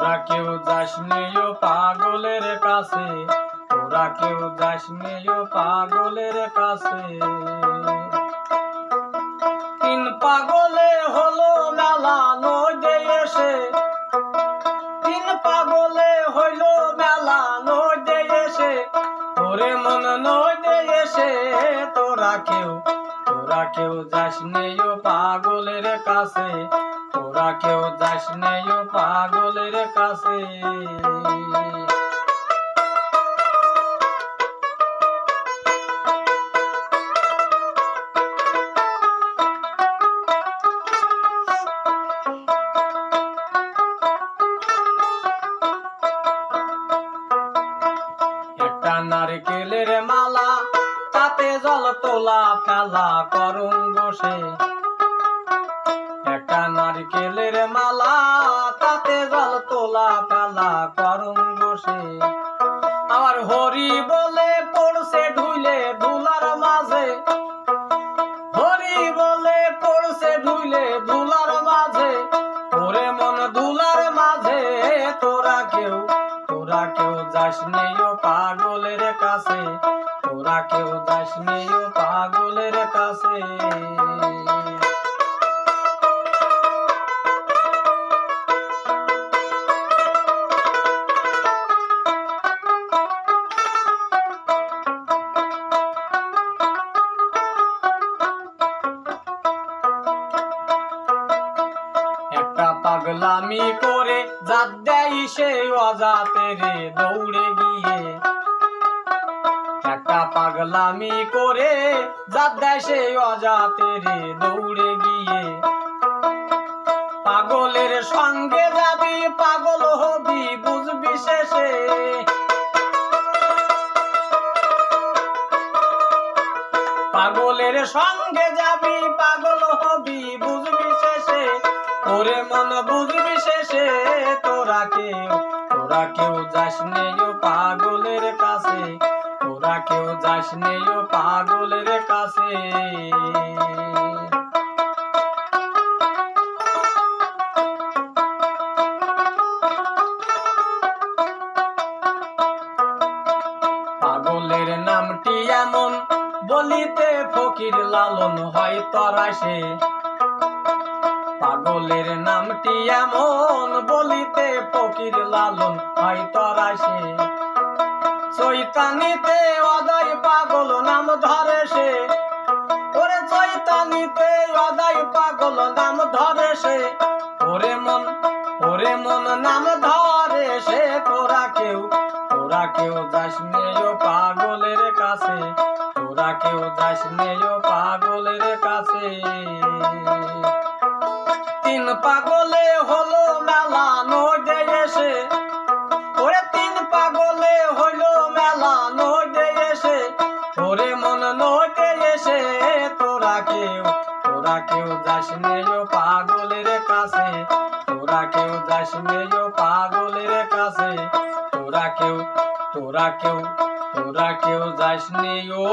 তোরা কেউ যাস নেও পাগলের কাছে, তোরা কেউ যাস নেও পাগলের কাছে। তিন পাগলে হলো মেলা নদে এসে, তিন পাগলে হইল মেলা নদে এসে, ওরে মন নদে এসে, তোরা কেউ তোরা কেউ যাস নেও পাগলের কাছে। তোরা কেউ যাস নেও পাগলের কাছে। নারকেলের মালা তাতে জল তোলা ফেলা করুন বসে। একটা নারকেলের মালা, তাতে জল তোলা ফেলা করুন বসে। আমার হরি বলে পড়ছে ঢুইলে ধুলার মাঝে। হরি বলে পড়ছে ঢুইলে ধুলার মাঝে। ওরে মন ধুলার মাঝে, তোরা কেউ তোরা কেউ যাস নেও পাগলের কাছে। তোরা কেউ যাস নেও পাগলের কাছে। পাগলামি করে জাত দেয় সে অজাতে রে দৌড়ে গিয়ে। একটা পাগলামি করে জাত দেয় সে অজাতে রে দৌড়ে গিয়ে। পাগলের সঙ্গে যাবি পাগল হবি বুঝবি শেষে। পাগলের সঙ্গে যাবি পাগল হবি বুঝবি শেষে। ওরে মন বুঝবি শেষে, তোরা কেউ তোরা কেউ যাস নেও পাগলের কাছে, তোরা কেউ যাস নেও পাগলের কাছে। পাগলের নামটি এমন, বলিতে ফকির লালন হয় তরাসে নামটি এমন বলিতে ফকির লালন হয় তরাসে চৈতানিতে অদয় পাগল নাম ধরে সে। ওরে চৈতানিতে অদয় পাগল নাম ধরে সে। ওরে মন ওরে মন নাম ধরে সে। তোরা কেউ তোরা কেউ যাস নেও পাগলের কাছে। তোরা কেউ যাস নেও পাগলের কাছে। তিন পাগলে হলো মেলা নদে এসে। ওরে তিন পাগলে হইল মেলা নদে এসে। ওরে মন নদে এসে, তোরা কেউ তোরা কেউ যাস নেও পাগলের কাছে। তোরা কেউ যাস নেও পাগলের কাছে। তোরা কেউ তোরা কেউ তোরা কেউ যাস নেও